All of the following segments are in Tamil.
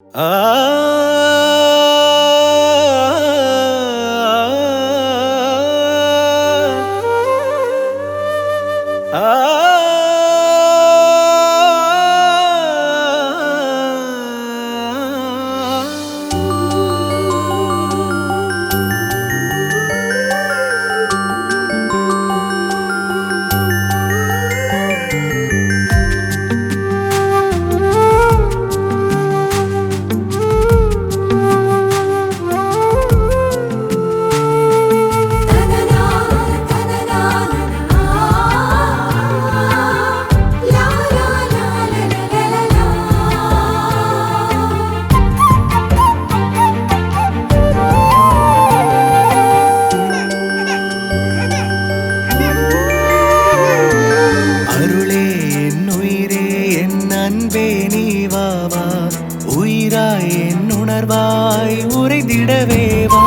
Ah ஜீவாவா உயிராய் என் உணர்வாய் உரைதிடவே வா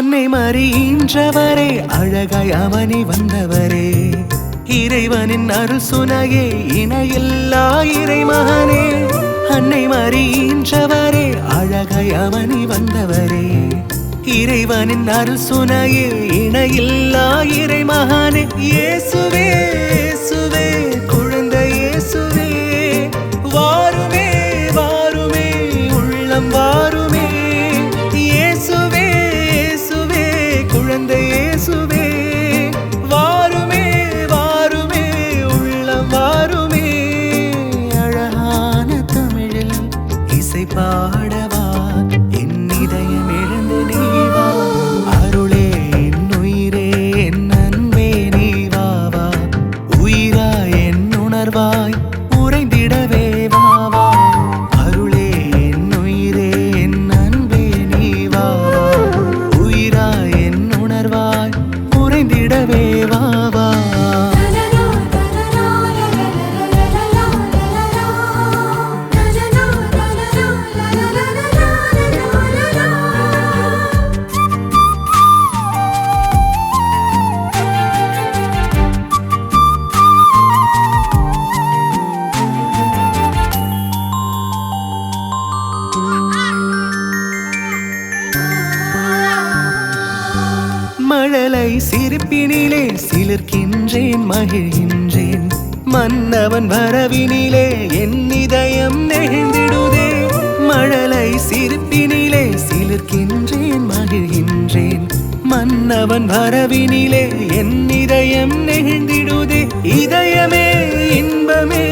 அன்னை மறியின்றவரே அழகாய் அவனி வந்தவரே. இறைவனின் அருள் சுனையே இணையில்லா இறைமகனே. அன்னை மறியின்றவரே அழகாய் அவனி வந்தவரே. இறைவனின் அருள் சுனையே இணையில்லா இறைமகனே. இயேசுவே இயேசுவே. பாடவா? என் இதயம் எழுந்து நீவா? அருளே என் உயிரே என் அன்பே நீவாவா? உயிரா என் உணர்வாய் உறைந்திடவே வாவா? அருளே என் உயிரே என் அன்பே நீவாவா? உயிரா என் உணர்வாய் உறைந்திடவே வாவா? மழலை சிரிப்பினிலே சிலிர்க்கின்றேன் மகிழ்கின்றேன். மன்னவன் வரவினிலே என் இதயம் நெகிழ்ந்திடுதே மழலை சிரிப்பினிலே சிலிர்க்கின்றேன் மகிழ்கின்றேன். மன்னவன் வரவினிலே என் இதயம் நெகிழ்ந்திடுதே இதயமே இன்பமே